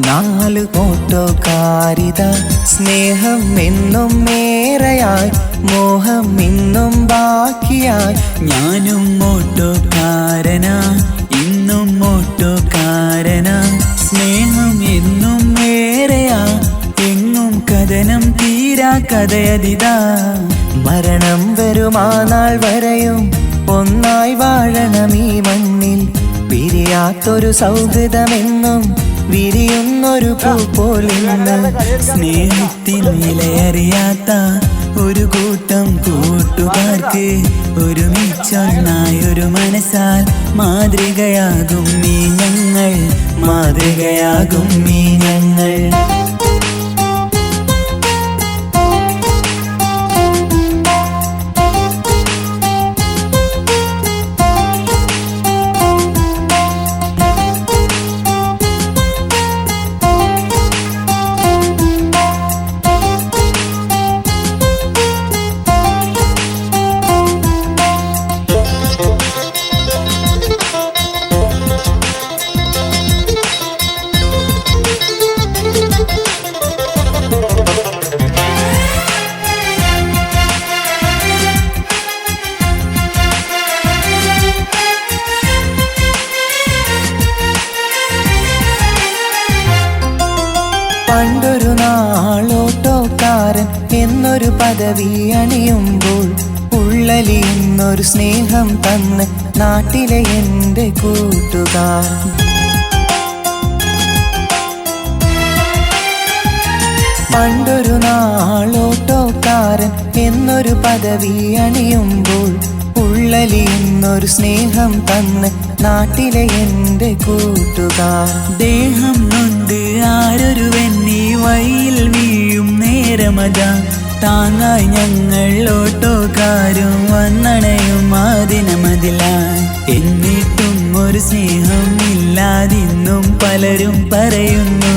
നാല് ഓട്ടോക്കാരിത സ്നേഹം എന്നും ഏറെയായി മോഹം ഇന്നും ബാക്കിയായി. ഞാനും ഓട്ടോക്കാരനാ ഇന്നും ഓട്ടോക്കാരനാ. സ്നേഹം എന്നും ഏറെയാ എങ്ങും കഥനം തീരാ കഥയതിതാ. മരണം വരുമാ നാൾ വരെയും ഒന്നായി വാഴണം ഈ മണ്ണിൽ. പിരിയാത്തൊരു സൗഹൃദമെന്നും വിരിയുന്നൊരു പൂ പോലിന്ന് സ്നേഹത്തിൽ നിലയറിയാത്ത ഒരു കൂട്ടം കൂട്ടുകാർക്ക് ഒരു ഒരു മനസ്സാൽ മാതൃകയാകും നീ ഞങ്ങൾ മാതൃകയാകും നീ എന്നൊരു പദവി അണിയുമ്പോൾ ഉള്ളലി എന്നൊരു സ്നേഹം തന്ന് നാട്ടിലെ എന്റെ കൂട്ടുകാർ. പണ്ടൊരു നാളോട്ടോക്കാരൻ എന്നൊരു പദവി അണിയുമ്പോൾ ഉള്ളലി എന്നൊരു സ്നേഹം തന്ന് നാട്ടിലെ എന്റെ കൂട്ടുകാർ. ദേഹം കൊണ്ട് ആരൊരു നീ വയിൽ നേരമത. താങ്ങായി ഞങ്ങൾ ഓട്ടോക്കാരും വന്നണയും ആ ദിനമതിലായി എന്നിട്ടും ഒരു സ്നേഹം ഇല്ലാതിന്നും പലരും പറയുന്നു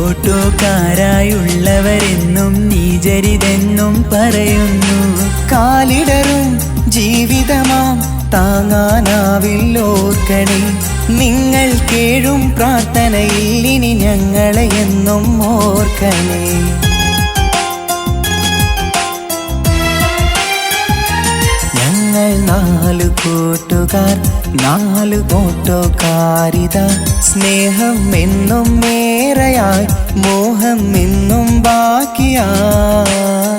ഓട്ടോക്കാരായുള്ളവരെന്നും നീചരിതെന്നും പറയുന്നു. കാലിടറും ജീവിതമാം താങ്ങാനാവില്ലോർക്കണേ നിങ്ങൾ കേഴും പ്രാർത്ഥനയിൽ ഇനി ഞങ്ങളെ എന്നും ഓർക്കണേ. നാല് കൂട്ടുകാർ നാല് കൂട്ടുകാരിത സ്നേഹം എന്നും ഏറെയായി മോഹം എന്നും ബാക്കിയായി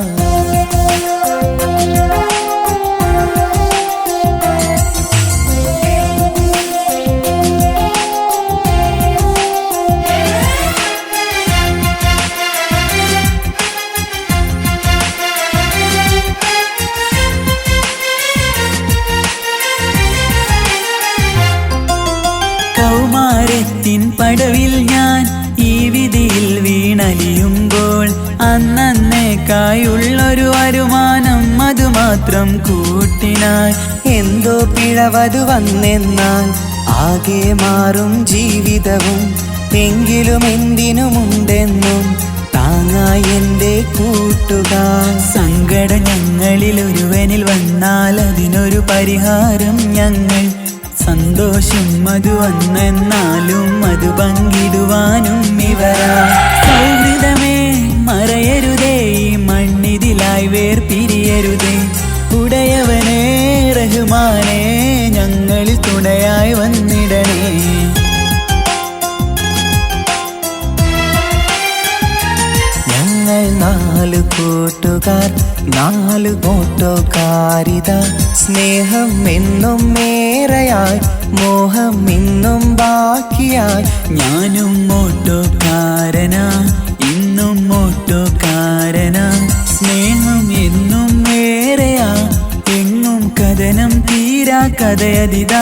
അന്നേക്കായുള്ളൊരു വരുമാനം അതുമാത്രം കൂട്ടിനാൽ എന്തോ പിഴവത് വന്നെന്നാൽ ആകെ മാറും ജീവിതവും. എങ്കിലും എന്തിനുമുണ്ടെന്നും താങ്ങായി എന്റെ കൂട്ടുകാർ. സങ്കട ഞങ്ങളിൽ ഒരുവനിൽ വന്നാൽ അതിനൊരു പരിഹാരം ഞങ്ങൾ. സന്തോഷം അത് വന്നെന്നാലും അത് പങ്കിടുവാനും ഞങ്ങളിൽ തുണയായി വന്നിടണേ. ഞങ്ങൾ നാല് കൂട്ടുകാർ നാല് കൂട്ടുകാരിത സ്നേഹം എന്നും ഏറെയായി മോഹം ഇന്നും ബാക്കിയായി. ഞാനും ഓട്ടോക്കാരനാ ഏറെയാ എങ്ങും കഥനം തീരാ കഥയതിതാ